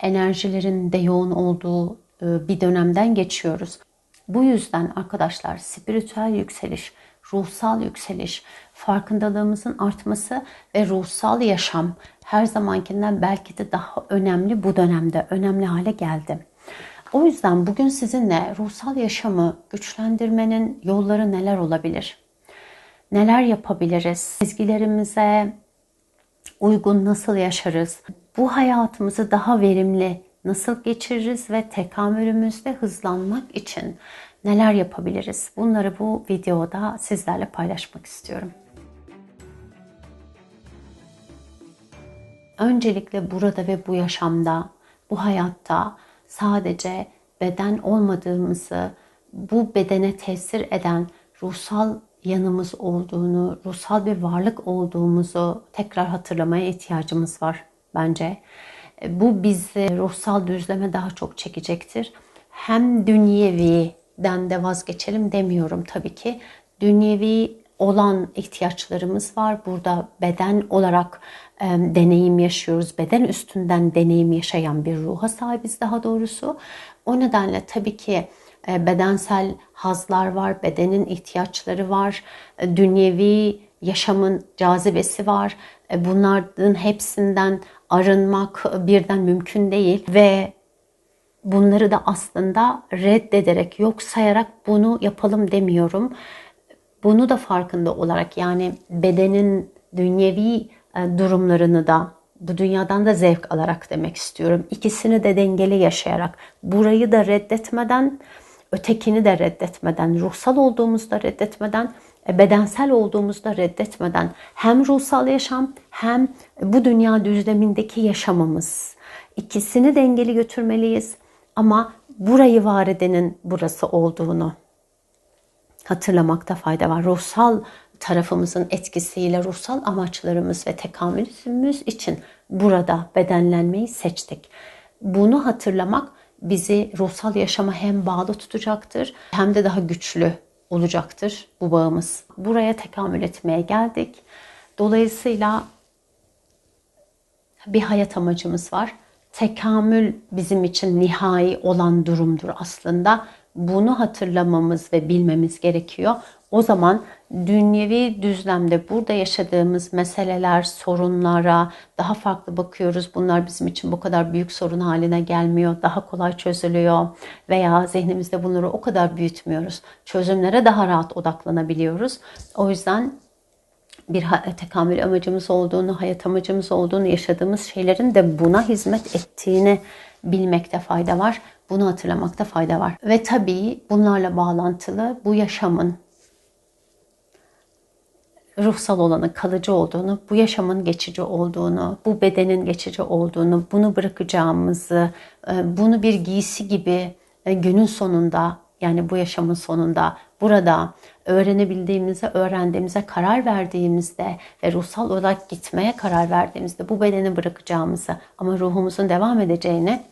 enerjilerin de yoğun olduğu e, bir dönemden geçiyoruz. Bu yüzden arkadaşlar spiritüel yükseliş, ruhsal yükseliş, farkındalığımızın artması ve ruhsal yaşam her zamankinden belki de daha önemli bu dönemde önemli hale geldi. O yüzden bugün sizinle ruhsal yaşamı güçlendirmenin yolları neler olabilir? Neler yapabiliriz? Sezgilerimize uygun nasıl yaşarız? Bu hayatımızı daha verimli nasıl geçiririz ve tekamülümüzde hızlanmak için neler yapabiliriz? Bunları bu videoda sizlerle paylaşmak istiyorum. Öncelikle burada ve bu yaşamda, bu hayatta sadece beden olmadığımızı, bu bedene tesir eden ruhsal yanımız olduğunu, ruhsal bir varlık olduğumuzu tekrar hatırlamaya ihtiyacımız var bence. Bu bizi ruhsal düzleme daha çok çekecektir. Hem dünyeviden de vazgeçelim demiyorum tabii ki. Dünyevi olan ihtiyaçlarımız var. Burada beden olarak e, deneyim yaşıyoruz. Beden üstünden deneyim yaşayan bir ruha sahibiz daha doğrusu. O nedenle tabii ki e, bedensel hazlar var, bedenin ihtiyaçları var, e, dünyevi yaşamın cazibesi var. E, bunların hepsinden arınmak birden mümkün değil ve bunları da aslında reddederek, yok sayarak bunu yapalım demiyorum. Bunu da farkında olarak yani bedenin dünyevi durumlarını da bu dünyadan da zevk alarak demek istiyorum. İkisini de dengeli yaşayarak, burayı da reddetmeden, ötekini de reddetmeden, ruhsal olduğumuzda reddetmeden, e, bedensel olduğumuzda reddetmeden hem ruhsal yaşam hem bu dünya düzlemindeki yaşamımız ikisini dengeli götürmeliyiz ama burayı var edenin burası olduğunu hatırlamakta fayda var. Ruhsal tarafımızın etkisiyle ruhsal amaçlarımız ve tekamülümüz için burada bedenlenmeyi seçtik. Bunu hatırlamak bizi ruhsal yaşama hem bağlı tutacaktır hem de daha güçlü olacaktır bu bağımız. Buraya tekamül etmeye geldik. Dolayısıyla bir hayat amacımız var. Tekamül bizim için nihai olan durumdur aslında. Bunu hatırlamamız ve bilmemiz gerekiyor. O zaman dünyevi düzlemde burada yaşadığımız meseleler, sorunlara daha farklı bakıyoruz. Bunlar bizim için bu kadar büyük sorun haline gelmiyor. Daha kolay çözülüyor veya zihnimizde bunları o kadar büyütmüyoruz. Çözümlere daha rahat odaklanabiliyoruz. O yüzden bir tekamül amacımız olduğunu, hayat amacımız olduğunu, yaşadığımız şeylerin de buna hizmet ettiğini bilmekte fayda var. Bunu hatırlamakta fayda var. Ve tabii bunlarla bağlantılı bu yaşamın ruhsal olanın kalıcı olduğunu, bu yaşamın geçici olduğunu, bu bedenin geçici olduğunu, bunu bırakacağımızı, e, bunu bir giysi gibi e, günün sonunda yani bu yaşamın sonunda burada öğrenebildiğimize, öğrendiğimize karar verdiğimizde ve ruhsal olarak gitmeye karar verdiğimizde bu bedeni bırakacağımızı ama ruhumuzun devam edeceğini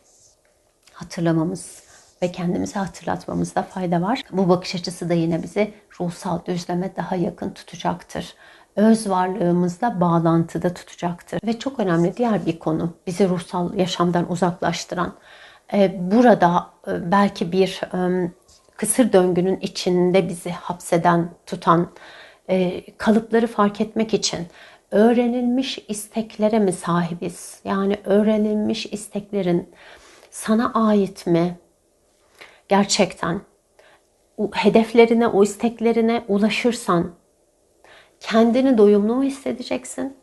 hatırlamamız ve kendimize hatırlatmamızda fayda var. Bu bakış açısı da yine bizi ruhsal düzleme daha yakın tutacaktır. Öz varlığımızla bağlantıda tutacaktır. Ve çok önemli diğer bir konu bizi ruhsal yaşamdan uzaklaştıran. E, burada e, belki bir e, kısır döngünün içinde bizi hapseden, tutan kalıpları fark etmek için öğrenilmiş isteklere mi sahibiz? Yani öğrenilmiş isteklerin sana ait mi? Gerçekten hedeflerine, o isteklerine ulaşırsan kendini doyumlu mu hissedeceksin?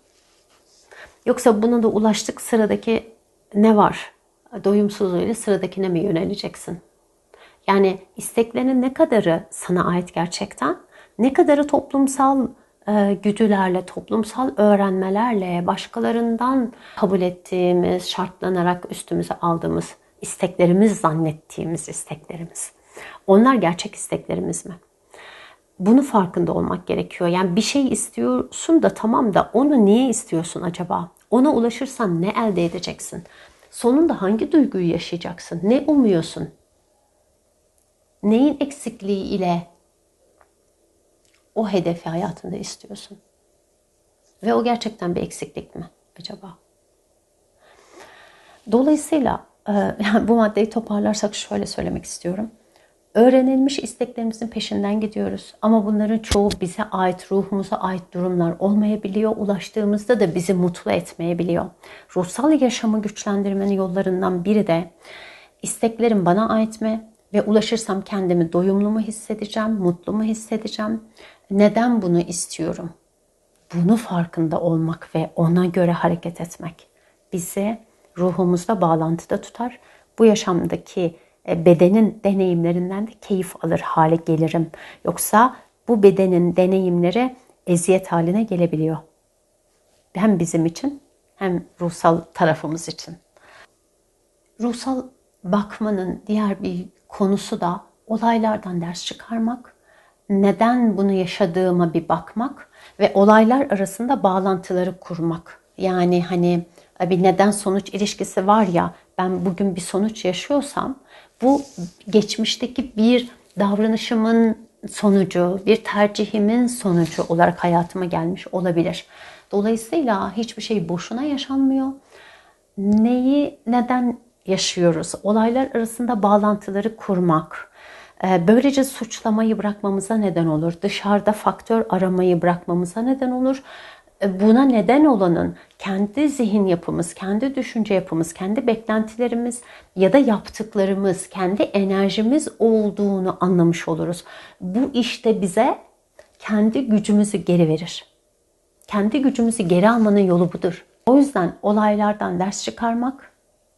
Yoksa buna da ulaştık sıradaki ne var? Doyumsuzluğuyla sıradakine mi yöneleceksin? Yani isteklerinin ne kadarı sana ait gerçekten? Ne kadarı toplumsal e, güdülerle, toplumsal öğrenmelerle, başkalarından kabul ettiğimiz, şartlanarak üstümüze aldığımız isteklerimiz zannettiğimiz isteklerimiz. Onlar gerçek isteklerimiz mi? Bunu farkında olmak gerekiyor. Yani bir şey istiyorsun da tamam da onu niye istiyorsun acaba? Ona ulaşırsan ne elde edeceksin? Sonunda hangi duyguyu yaşayacaksın? Ne umuyorsun? Neyin eksikliği ile o hedefi hayatında istiyorsun? Ve o gerçekten bir eksiklik mi acaba? Dolayısıyla yani bu maddeyi toparlarsak şöyle söylemek istiyorum. Öğrenilmiş isteklerimizin peşinden gidiyoruz. Ama bunların çoğu bize ait, ruhumuza ait durumlar olmayabiliyor. Ulaştığımızda da bizi mutlu etmeyebiliyor. Ruhsal yaşamı güçlendirmenin yollarından biri de isteklerim bana ait mi? Ve ulaşırsam kendimi doyumlu mu hissedeceğim, mutlu mu hissedeceğim? Neden bunu istiyorum? Bunu farkında olmak ve ona göre hareket etmek bizi ruhumuzla bağlantıda tutar. Bu yaşamdaki e, bedenin deneyimlerinden de keyif alır hale gelirim. Yoksa bu bedenin deneyimleri eziyet haline gelebiliyor. Hem bizim için hem ruhsal tarafımız için. Ruhsal bakmanın diğer bir konusu da olaylardan ders çıkarmak, neden bunu yaşadığıma bir bakmak ve olaylar arasında bağlantıları kurmak. Yani hani bir neden sonuç ilişkisi var ya ben bugün bir sonuç yaşıyorsam bu geçmişteki bir davranışımın sonucu, bir tercihimin sonucu olarak hayatıma gelmiş olabilir. Dolayısıyla hiçbir şey boşuna yaşanmıyor. Neyi neden yaşıyoruz? Olaylar arasında bağlantıları kurmak, e, böylece suçlamayı bırakmamıza neden olur. Dışarıda faktör aramayı bırakmamıza neden olur buna neden olanın kendi zihin yapımız, kendi düşünce yapımız, kendi beklentilerimiz ya da yaptıklarımız, kendi enerjimiz olduğunu anlamış oluruz. Bu işte bize kendi gücümüzü geri verir. Kendi gücümüzü geri almanın yolu budur. O yüzden olaylardan ders çıkarmak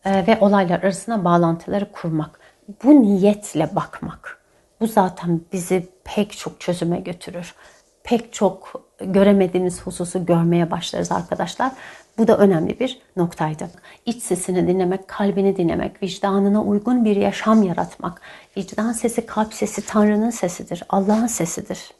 e, ve olaylar arasında bağlantıları kurmak. Bu niyetle bakmak. Bu zaten bizi pek çok çözüme götürür. Pek çok göremediğimiz hususu görmeye başlarız arkadaşlar. Bu da önemli bir noktaydı. İç sesini dinlemek, kalbini dinlemek, vicdanına uygun bir yaşam yaratmak. Vicdan sesi, kalp sesi Tanrı'nın sesidir, Allah'ın sesidir.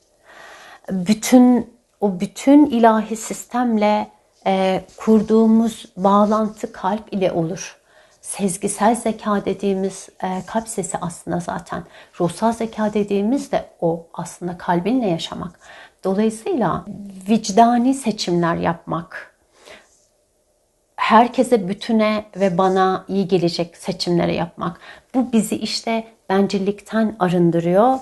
Bütün o bütün ilahi sistemle e, kurduğumuz bağlantı kalp ile olur. Sezgisel zeka dediğimiz e, kalp sesi aslında zaten. Ruhsal zeka dediğimiz de o aslında kalbinle yaşamak. Dolayısıyla vicdani seçimler yapmak, herkese bütüne ve bana iyi gelecek seçimleri yapmak. Bu bizi işte bencillikten arındırıyor.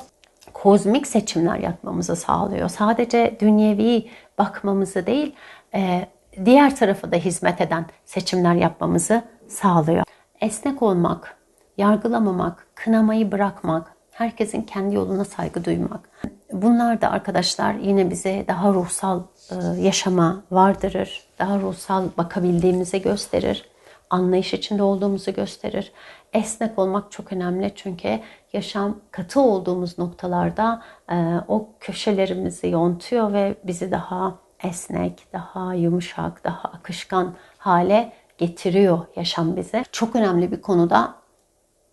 Kozmik seçimler yapmamızı sağlıyor. Sadece dünyevi bakmamızı değil, e, diğer tarafa da hizmet eden seçimler yapmamızı sağlıyor. Esnek olmak, yargılamamak, kınamayı bırakmak, herkesin kendi yoluna saygı duymak. Bunlar da arkadaşlar yine bize daha ruhsal e, yaşama vardırır. Daha ruhsal bakabildiğimizi gösterir. Anlayış içinde olduğumuzu gösterir. Esnek olmak çok önemli çünkü yaşam katı olduğumuz noktalarda e, o köşelerimizi yontuyor ve bizi daha esnek, daha yumuşak, daha akışkan hale getiriyor yaşam bize. Çok önemli bir konuda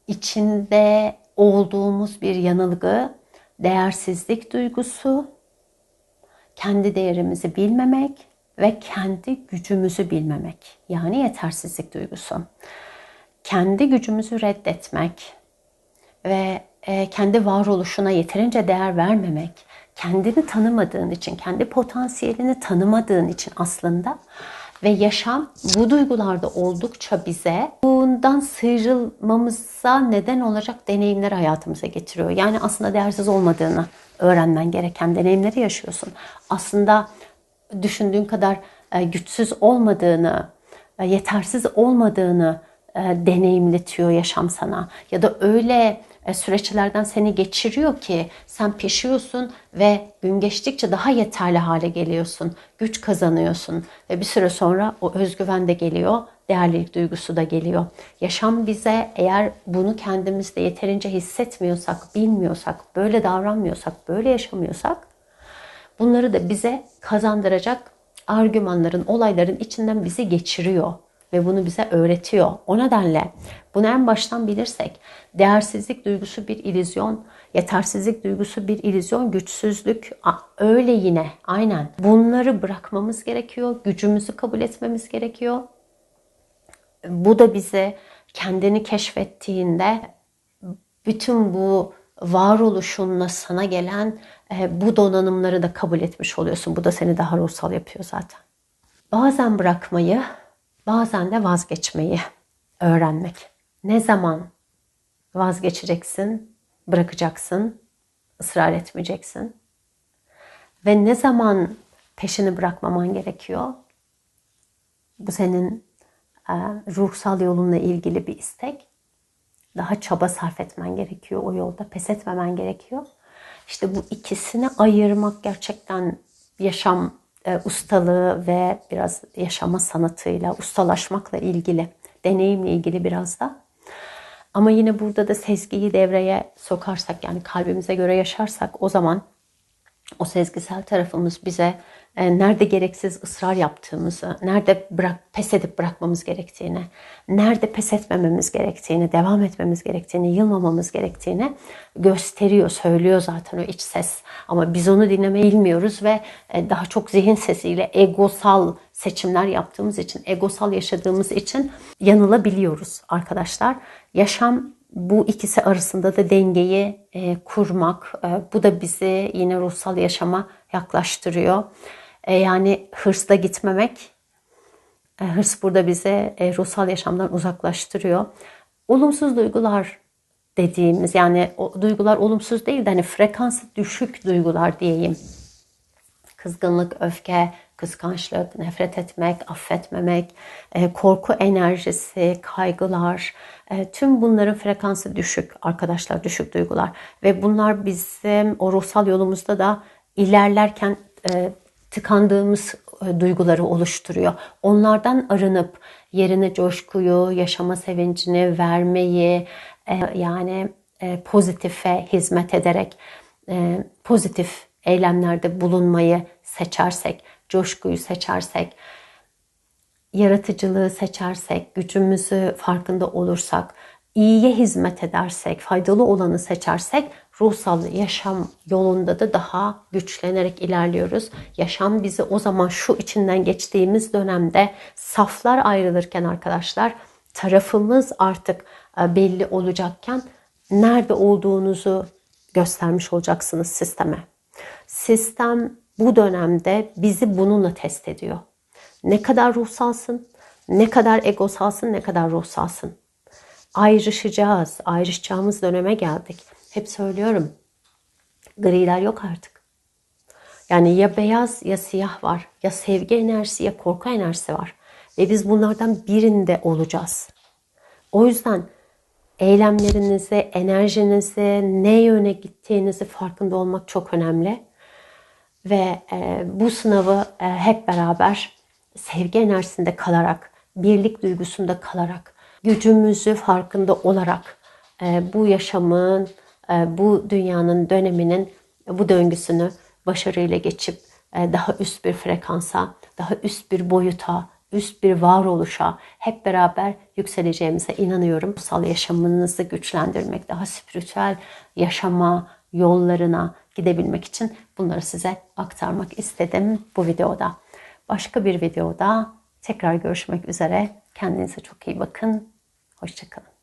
içinde olduğumuz bir yanılgı, değersizlik duygusu, kendi değerimizi bilmemek ve kendi gücümüzü bilmemek. Yani yetersizlik duygusu. Kendi gücümüzü reddetmek ve e, kendi varoluşuna yeterince değer vermemek, kendini tanımadığın için, kendi potansiyelini tanımadığın için aslında ve yaşam bu duygularda oldukça bize bundan sıyrılmamıza neden olacak deneyimler hayatımıza getiriyor. Yani aslında değersiz olmadığını öğrenmen gereken deneyimleri yaşıyorsun. Aslında düşündüğün kadar e, güçsüz olmadığını, e, yetersiz olmadığını e, deneyimletiyor yaşam sana. Ya da öyle süreçlerden seni geçiriyor ki sen pişiyorsun ve gün geçtikçe daha yeterli hale geliyorsun. Güç kazanıyorsun ve bir süre sonra o özgüven de geliyor, değerlilik duygusu da geliyor. Yaşam bize eğer bunu kendimizde yeterince hissetmiyorsak, bilmiyorsak, böyle davranmıyorsak, böyle yaşamıyorsak bunları da bize kazandıracak argümanların, olayların içinden bizi geçiriyor ve bunu bize öğretiyor. O nedenle bunu en baştan bilirsek değersizlik duygusu bir ilizyon, yetersizlik duygusu bir ilizyon, güçsüzlük öyle yine aynen. Bunları bırakmamız gerekiyor, gücümüzü kabul etmemiz gerekiyor. Bu da bize kendini keşfettiğinde bütün bu varoluşunla sana gelen e, bu donanımları da kabul etmiş oluyorsun. Bu da seni daha ruhsal yapıyor zaten. Bazen bırakmayı, bazen de vazgeçmeyi öğrenmek. Ne zaman vazgeçeceksin, bırakacaksın, ısrar etmeyeceksin. Ve ne zaman peşini bırakmaman gerekiyor? Bu senin e, ruhsal yolunla ilgili bir istek. Daha çaba sarf etmen gerekiyor o yolda. Pes etmemen gerekiyor. İşte bu ikisini ayırmak gerçekten yaşam e, ustalığı ve biraz yaşama sanatıyla, ustalaşmakla ilgili, deneyimle ilgili biraz da. Ama yine burada da sezgiyi devreye sokarsak yani kalbimize göre yaşarsak o zaman o sezgisel tarafımız bize e, nerede gereksiz ısrar yaptığımızı, nerede bırak, pes edip bırakmamız gerektiğini, nerede pes etmememiz gerektiğini, devam etmemiz gerektiğini, yılmamamız gerektiğini gösteriyor, söylüyor zaten o iç ses. Ama biz onu dinlemeyi bilmiyoruz ve e, daha çok zihin sesiyle egosal seçimler yaptığımız için, egosal yaşadığımız için yanılabiliyoruz arkadaşlar. Yaşam bu ikisi arasında da dengeyi e, kurmak, e, bu da bizi yine ruhsal yaşama yaklaştırıyor. E, yani hırsla gitmemek, e, hırs burada bizi e, ruhsal yaşamdan uzaklaştırıyor. Olumsuz duygular dediğimiz yani o duygular olumsuz değil de hani frekansı düşük duygular diyeyim. Kızgınlık, öfke, kıskançlık, nefret etmek, affetmemek, e, korku enerjisi, kaygılar, e, tüm bunların frekansı düşük arkadaşlar, düşük duygular. Ve bunlar bizim o ruhsal yolumuzda da ilerlerken e, tıkandığımız duyguları oluşturuyor. Onlardan arınıp yerine coşkuyu, yaşama sevincini vermeyi, yani pozitife hizmet ederek pozitif eylemlerde bulunmayı seçersek, coşkuyu seçersek, yaratıcılığı seçersek, gücümüzü farkında olursak, iyiye hizmet edersek, faydalı olanı seçersek ruhsal yaşam yolunda da daha güçlenerek ilerliyoruz. Yaşam bizi o zaman şu içinden geçtiğimiz dönemde saflar ayrılırken arkadaşlar tarafımız artık e, belli olacakken nerede olduğunuzu göstermiş olacaksınız sisteme. Sistem bu dönemde bizi bununla test ediyor. Ne kadar ruhsalsın, ne kadar egosalsın, ne kadar ruhsalsın. Ayrışacağız, ayrışacağımız döneme geldik. Hep söylüyorum, griler yok artık. Yani ya beyaz ya siyah var, ya sevgi enerjisi ya korku enerjisi var. Ve biz bunlardan birinde olacağız. O yüzden eylemlerinizi, enerjinizi, ne yöne gittiğinizi farkında olmak çok önemli. Ve e, bu sınavı e, hep beraber sevgi enerjisinde kalarak, birlik duygusunda kalarak, gücümüzü farkında olarak e, bu yaşamın, e, bu dünyanın döneminin bu döngüsünü başarıyla geçip e, daha üst bir frekansa, daha üst bir boyuta, üst bir varoluşa hep beraber yükseleceğimize inanıyorum. Ruhsal yaşamınızı güçlendirmek, daha spiritüel yaşama yollarına gidebilmek için bunları size aktarmak istedim bu videoda. Başka bir videoda tekrar görüşmek üzere. Kendinize çok iyi bakın. Hoşçakalın.